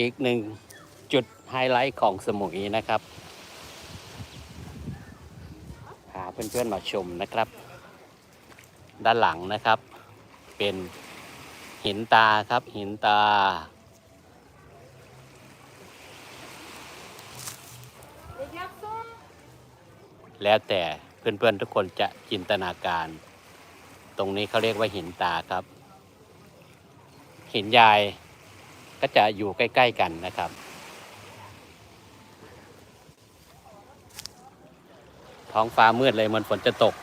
อีกหนึ่งจุดไฮไลท์ของสมุยนะครับพาเพื่อนๆมาชมนะครับ ด้านหลังนะครับ เป็นหินตาครับหินตา แล้วแต่เพื่อนๆทุกคนจะจินตนาการ ตรงนี้เขาเรียกว่าหินตาครับ หินยาย ก็จะอยู่ใกล้ ๆ กันนะครับ ท้องฟ้ามืดเลยเหมันฝนจะตก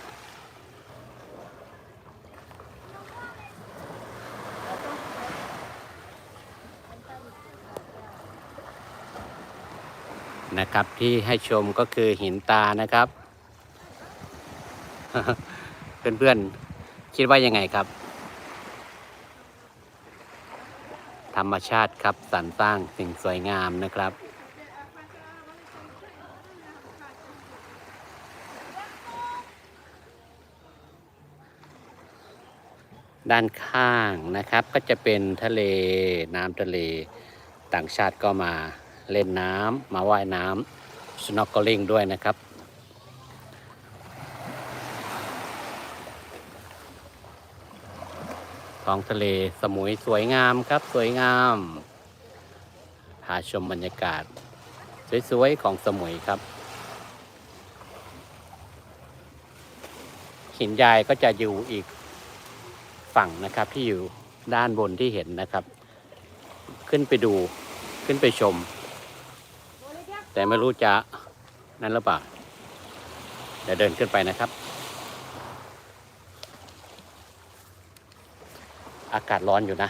นะครับที่ให้ชมก็คือหินตานะครับ เพื่อนๆ คิดว่ายังไงครับ ธรรมชาติครับสรรสร้างสิ่งสวยงามนะครับ ด้านข้างนะครับก็จะเป็นทะเลน้ำทะเล ต่างชาติก็มาเล่นน้ำมาว่ายน้ำ snorkeling ด้วยนะครับ ท้องทะเลสมุยสวยงามครับสวยงาม พาชมบรรยากาศ สวยๆของสมุยครับ หินยายก็จะอยู่อีกฝั่งนะครับที่อยู่ด้านบนที่เห็นนะครับ ขึ้นไปดูขึ้นไปชม แต่ไม่รู้จะนั่นหรือเปล่าเดี๋ยวเดินขึ้นไปนะครับ อากาศร้อนอยู่นะ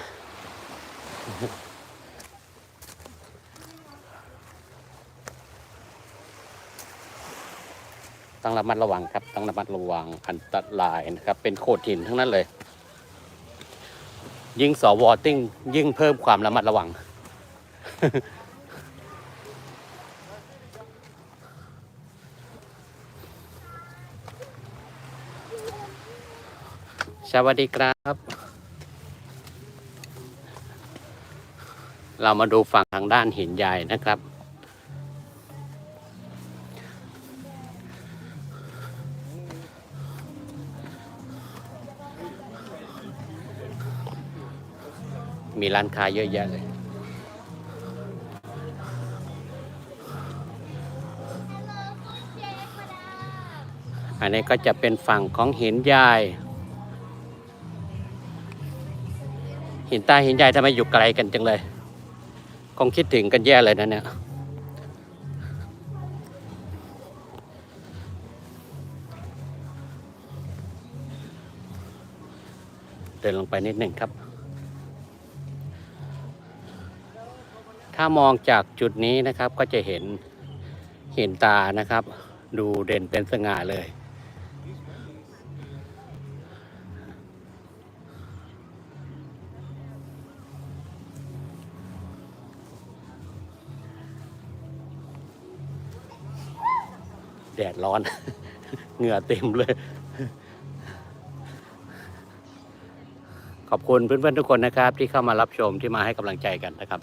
ต้องระมัดระวังครับ ต้องระมัดระวังอันตรายนะครับ เป็นโขดหินทั้งนั้นเลย ยิ่งสวอติ้งยิ่งเพิ่มความระมัดระวังสวัสดีครับ เรามาดูฝั่งทางด้านหินใหญ่นะครับ มีร้านค้าเยอะแยะเลยอันนี้ก็จะเป็นฝั่งของหินใหญ่ หินใต้หินใหญ่ทำไมอยู่ไกลกันจังเลย คงคิดถึงกันแย่เลยนะเนี่ยเดินลงไปนิดหนึ่งครับ ถ้ามองจากจุดนี้นะครับก็จะเห็นเหินตานะครับ ดูเด่นเป็นสง่าเลย ดดร้อน เหงื่อเต็มเลย ขอบคุณเพื่อนๆทุกคนนะครับ ที่เข้ามารับชมที่มาให้กำลังใจกันนะครับ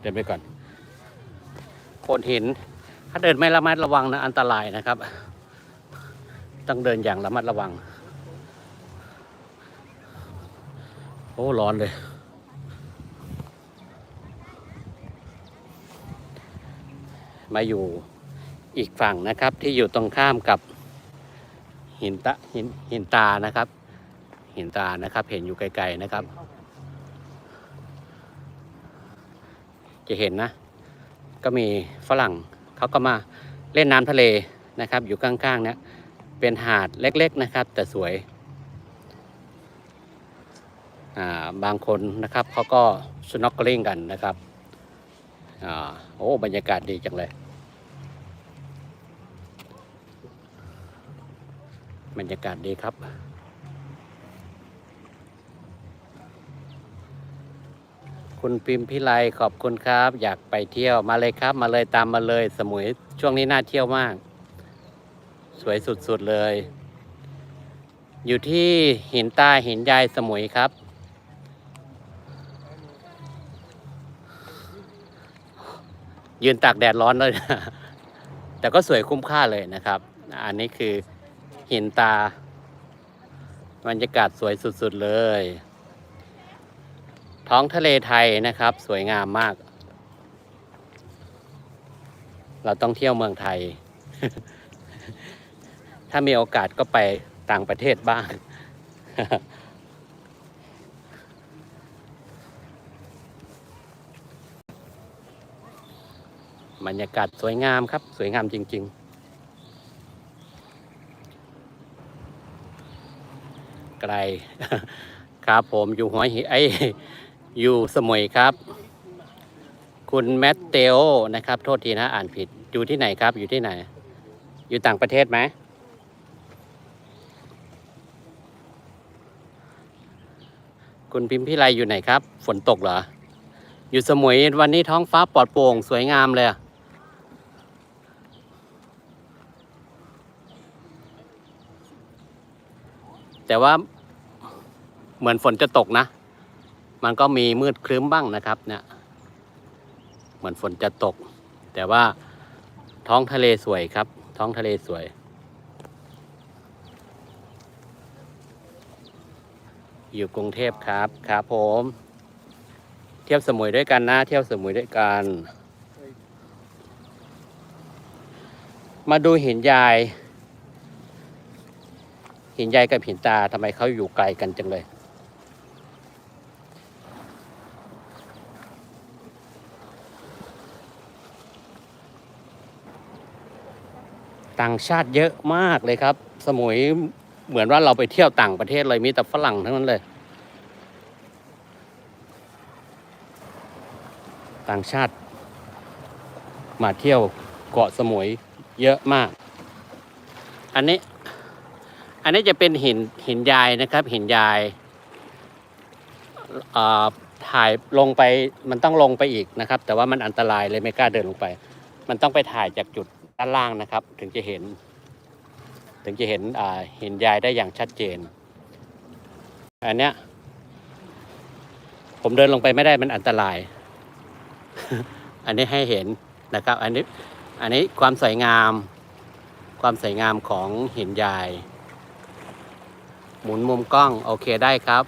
เดินไปก่อนโขดหิน ถ้าเดินไม่ระมัดระวังนะอันตรายนะครับ ต้องเดินอย่างระมัดระวัง โอ้ร้อนเลย มาอยู่อีกฝั่งนะครับที่อยู่ตรงข้ามกับหินตะหินหินตานะครับ หินตานะครับเห็นอยู่ไกลๆนะครับ จะเห็นนะ ก็มีฝรั่งเขาก็มาเล่นน้ำทะเลนะครับ อยู่ข้างๆเนี่ยเป็นหาดเล็กๆนะครับ แต่สวยบางคนนะครับเขาก็สโนว์กลิ่งกันนะครับอโอ้บรรยากาศดีจังเลย บรรยากาศดีครับ คุณพิมพิไลขอบคุณครับ อยากไปเที่ยวมาเลยครับ มาเลยตามมาเลย สมุยช่วงนี้น่าเที่ยวมาก สวยสุดๆเลย อยู่ที่หินตาหินยายสมุยครับยืนตากแดดร้อนเลย แต่ก็สวยคุ้มค่าเลยนะครับ อันนี้คือ เหินตาบรรยากาศสวยสุดๆเลย ท้องทะเลไทยนะครับ สวยงามมาก เราต้องเที่ยวเมืองไทย ถ้ามีโอกาสก็ไปต่างประเทศบ้าง บรรยากาศสวยงามครับ สวยงามจริง ๆ ไกล ครับผมอยู่หัวหิไอยอยู่สมุยครับ คุณแมตเตโอนะครับ โทษทีนะอ่านผิดอยู่ที่ไหนครับ อยู่ที่ไหน อยู่ต่างประเทศไหมคุณพิมพิไลอยู่ไหนครับ ฝนตกเหรอ อยู่สมุยวันนี้ท้องฟ้าปลอดโปร่งสวยงามเลย แต่ว่าเหมือนฝนจะตกนะ มันก็มีมืดครึ้มบ้างนะครับ เนี่ย เหมือนฝนจะตก แต่ว่าท้องทะเลสวยครับ ท้องทะเลสวย อยู่กรุงเทพครับครับผม เที่ยวสมุยด้วยกันนะ เที่ยวสมุยด้วยกัน มาดูหินยาย หินยายกับหินตาทำไมเขาอยู่ไกลกันจังเลย ต่างชาติเยอะมากเลยครับ สมุยเหมือนว่าเราไปเที่ยวต่างประเทศเลยมีแต่ฝรั่งทั้งนั้นเลย ต่างชาติ มาเที่ยวเกาะสมุยเยอะมาก อันนี้ อันนี้จะเป็นหินหินยายนะครับ หินยายถ่ายลงไปมันต้องลงไปอีกนะครับ แต่ว่ามันอันตรายเลยไม่กล้าเดินลงไป มันต้องไปถ่ายจากจุดด้านล่างนะครับ ถึงจะเห็น ถึงจะเห็นหินยายได้อย่างชัดเจน อันเนี้ยผมเดินลงไปไม่ได้มันอันตราย อันนี้ให้เห็นนะครับ อันนี้อันนี้ความสวยงาม ความสวยงามของหินยาย หมุนมุมกล้องโอเคได้ครับ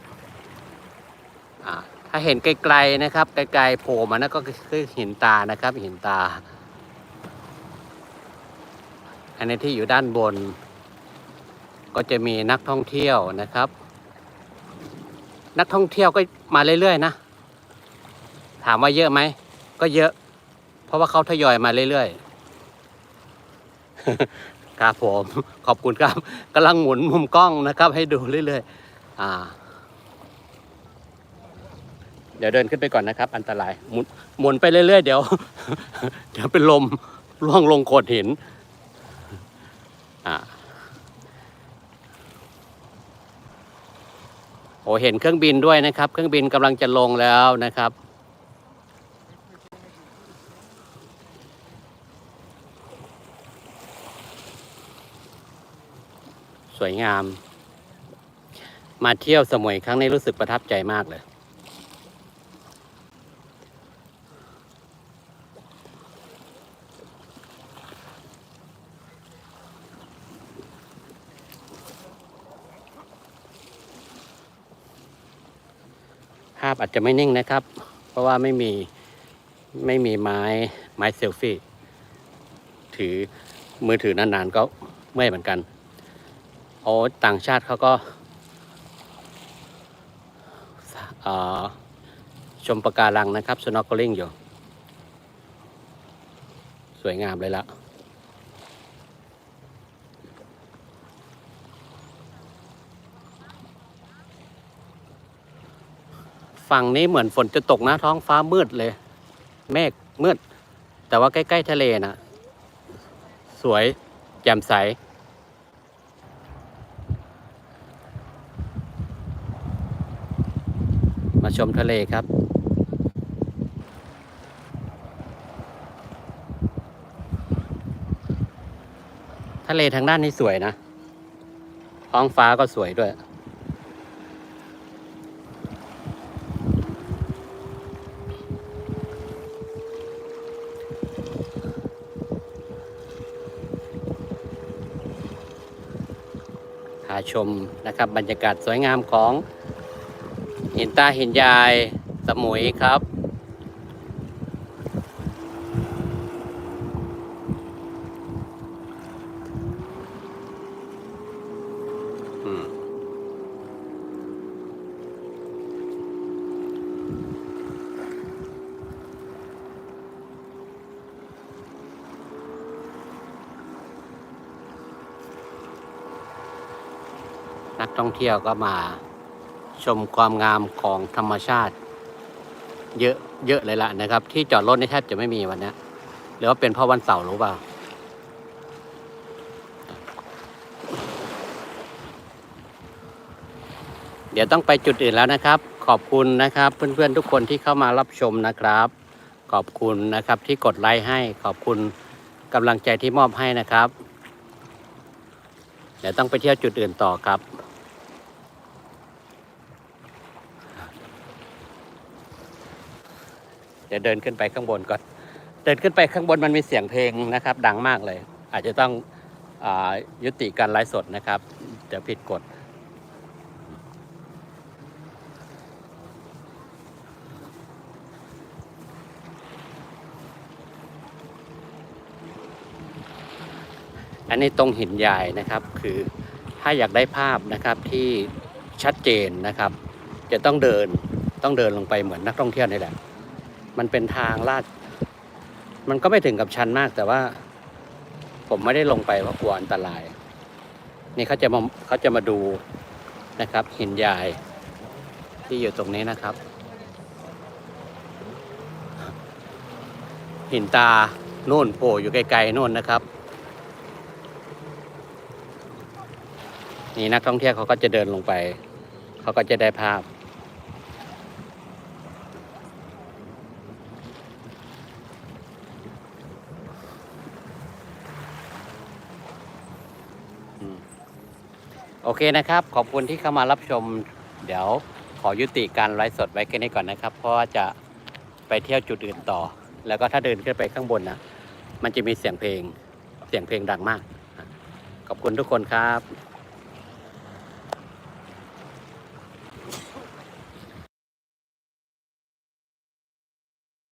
ถ้าเห็นไกลๆนะครับไกลๆโผล่มานั่นก็คือหินตานะครับหินตา อันนี้ที่อยู่ด้านบน ก็จะมีนักท่องเที่ยวนะครับ นักท่องเที่ยวก็มาเรื่อยๆนะ ถามว่าเยอะไหมก็เยอะ เพราะว่าเขาทยอยมาเรื่อยๆ ครับผมขอบคุณครับกำลังหมุนมุมกล้องนะครับ ให้ดูเรื่อยๆอ่า เดี๋ยวเดินขึ้นไปก่อนนะครับ อันตรายหมุนหมุนไปเรื่อยๆเดี๋ยว เดี๋ยวเป็นลมร่วงลงโขดหินอ่าโอ้เห็นเครื่องบินด้วยนะครับ เครื่องบินกำลังจะลงแล้วนะครับ สวย งาม มาเที่ยวสมุยครั้งนี้รู้สึกประทับใจมากเลยภาพอาจจะไม่นิ่งนะครับ เพราะว่าไม่มีไม่มีไม้ไม้เซลฟี่ ถือมือถือนานๆก็เมื่อยเหมือนกัน โอ้ต่างชาติเขาก็ชมปะการังนะครับ snorkeling อยู่ สวยงามเลยละฝั่งนี้เหมือนฝนจะตกนะท้องฟ้ามืดเลย เมฆมืด แต่ว่าใกล้ ๆ ทะเลนะสวยแจ่มใส มา ชมทะเลครับ ทะเลทางด้านนี้สวยนะ ท้องฟ้าก็สวยด้วย พาชมนะครับบรรยากาศสวยงามของ หินตาหินยายสมุยครับนักท่องเที่ยวก็มา ชมความงามของธรรมชาติ เยอะเยอะเลยล่ะนะครับ ที่จอดรถนี่แทบจะไม่มีวันเนี้ยหรือว่าเป็นเพราะวันเสาร์หรือเปล่าเดี๋ยวต้องไปจุดอื่นแล้วนะครับ ขอบคุณนะครับ เพื่อนๆทุกคนที่เข้ามารับชมนะครับ ขอบคุณนะครับที่กดไลค์ให้ขอบคุณกำลังใจที่มอบให้นะครับ เดี๋ยวต้องไปเที่ยวจุดอื่นต่อครับ เดี๋ยวเดินขึ้นไปข้างบนก่อน เดินขึ้นไปข้างบนมันมีเสียงเพลงนะครับ ดังมากเลย อาจจะต้องอยุติการไลฟ์สดนะครับ เดี๋ยวผิดกฎอันนี้ตรงหินใหญ่นะครับคือถ้าอยากได้ภาพนะครับที่ชัดเจนนะครับ จะต้องเดินต้องเดินลงไปเหมือนนักท่องเที่ยวนี่แหละ มันเป็นทางลาด มันก็ไม่ถึงกับชันมากแต่ว่า ผมไม่ได้ลงไปเพราะกลัวอันตราย นี่เขาจะมาเขาจะมาดูนะครับ หินใหญ่ที่อยู่ตรงนี้นะครับ หินตาโน่นโผล่อยู่ไกลๆโน่นนะครับ นี่นักท่องเที่ยวเขาก็จะเดินลงไป เขาก็จะได้ภาพ โอเคนะครับ ขอบคุณที่เข้ามารับชม เดี๋ยวขอยุติการไลฟ์สดไว้แค่นี้ก่อนนะครับ เพราะว่าจะไปเที่ยวจุดอื่นต่อ แล้วก็ถ้าเดินขึ้นไปข้างบนนะ มันจะมีเสียงเพลง เสียงเพลงดังมาก ขอบคุณทุกคนครับ